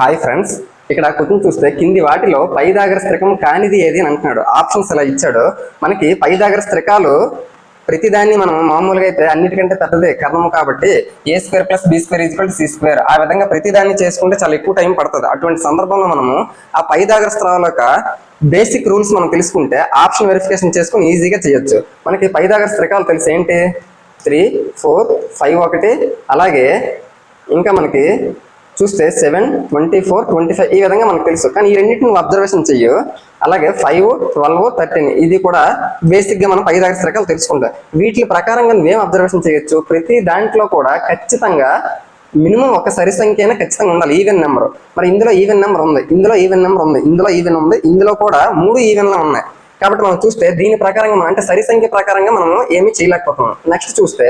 Hi friends ఇక్కడ question చూస్తే కింది వాటిలో పైదాగర కానిది ఏది అని అంటున్నాడు. ఆప్షన్స్ ఇలా ఇచ్చాడు? మనకి పైదాగర ప్రతిదాన్ని మనం మామూలుగా అయితే అన్నిటికంటే పెద్దదే. కర్ణము కాబట్టి A square plus B square equal C square ఆ విధంగా ప్రతిదాన్ని చేసుకుంటే చాలా ఎక్కువ టైం పడుతుంది. అటువంటి సందర్భంలో మనము ఆ పైదాగర యొక్క బేసిక్ రూల్స్ మనం తెలుసుకుంటే ఆప్షన్ వెరిఫికేషన్ చేసుకుని ఈజీగా చేయొచ్చు. మనకి పైదాగర తెలిసి ఏంటి? త్రీ ఫోర్ ఫైవ్ ఒకటి. అలాగే ఇంకా మనకి చూస్తే seven twenty four twenty five ఈ విధంగా మనకు తెలుసు. కానీ ఈ రెండింటిని నువ్వు అబ్జర్వేషన్ చెయ్యు. అలాగే ఫైవ్ ట్వెల్వ్ థర్టీన్ ఇది కూడా బేసిక్గా మనం పై దాకా రకాలు తెలుసుకుంటాం. వీటి ప్రకారంగా నువ్వేం అబ్జర్వేషన్ చేయొచ్చు ప్రతి దాంట్లో కూడా ఖచ్చితంగా మినిమం ఒక సరి సంఖ్య అయినా ఖచ్చితంగా ఉండాలి. ఈవెన్ నెంబర్ మరి ఇందులో ఈవెన్ నెంబర్ ఉంది. ఇందులో ఈవెన్ నెంబర్ ఉంది. ఇందులో ఈవెన్ ఉంది. ఇందులో కూడా మూడు ఈవెన్లు ఉన్నాయి. కాబట్టి మనం చూస్తే దీని ప్రకారంగా అంటే సరి సంఖ్య ప్రకారంగా మనం ఏమీ చేయలేకపోతున్నాం. నెక్స్ట్ చూస్తే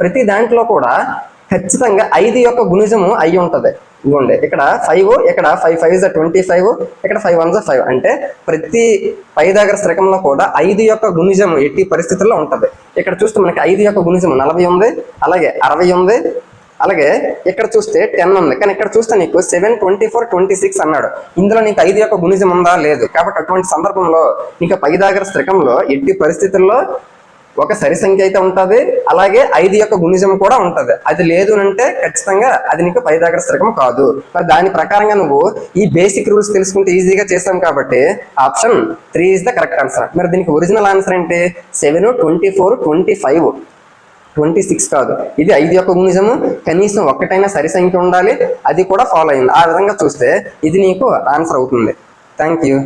ప్రతి దాంట్లో కూడా ఖచ్చితంగా ఐదు యొక్క గుణిజము అయి ఉంటుంది. ఇదిగోండి ఇక్కడ ఫైవ్ ఇక్కడ ఫైవ్ ఫైవ్ ట్వంటీ ఫైవ్ ఇక్కడ ఫైవ్ వన్ ఫైవ్ అంటే ప్రతి పై దగ్గర శ్రకంలో కూడా ఐదు యొక్క గుణిజం ఎట్టి పరిస్థితుల్లో ఉంటుంది. ఇక్కడ చూస్తే మనకి ఐదు యొక్క గుణిజం నలభై ఉంది అలాగే అరవై ఉంది అలాగే ఇక్కడ చూస్తే టెన్ ఉంది. కానీ ఇక్కడ చూస్తే నీకు seven twenty four twenty six అన్నాడు. ఇందులో నీకు ఐదు యొక్క గుణిజం ఉందా? లేదు. కాబట్టి అటువంటి సందర్భంలో నీకు పై దగ్గర శ్రకంలో ఎట్టి పరిస్థితుల్లో ఒక సరి సంఖ్య అయితే ఉంటుంది అలాగే ఐదు యొక్క గుణిజం కూడా ఉంటది. అది లేదు అంటే ఖచ్చితంగా అది నీకు పై స్థిరకం కాదు. మరి దాని ప్రకారంగా నువ్వు ఈ బేసిక్ రూల్స్ తెలుసుకుంటే ఈజీగా చేస్తాం కాబట్టి option three is the correct answer మరి దీనికి ఒరిజినల్ ఆన్సర్ ఏంటి? Seven twenty four twenty five twenty six కాదు. ఇది ఐదు యొక్క గుణిజము. కనీసం ఒక్కటైనా సరి సంఖ్య ఉండాలి. అది కూడా ఫాలో అయింది. ఆ విధంగా చూస్తే ఇది నీకు ఆన్సర్ అవుతుంది. Thank you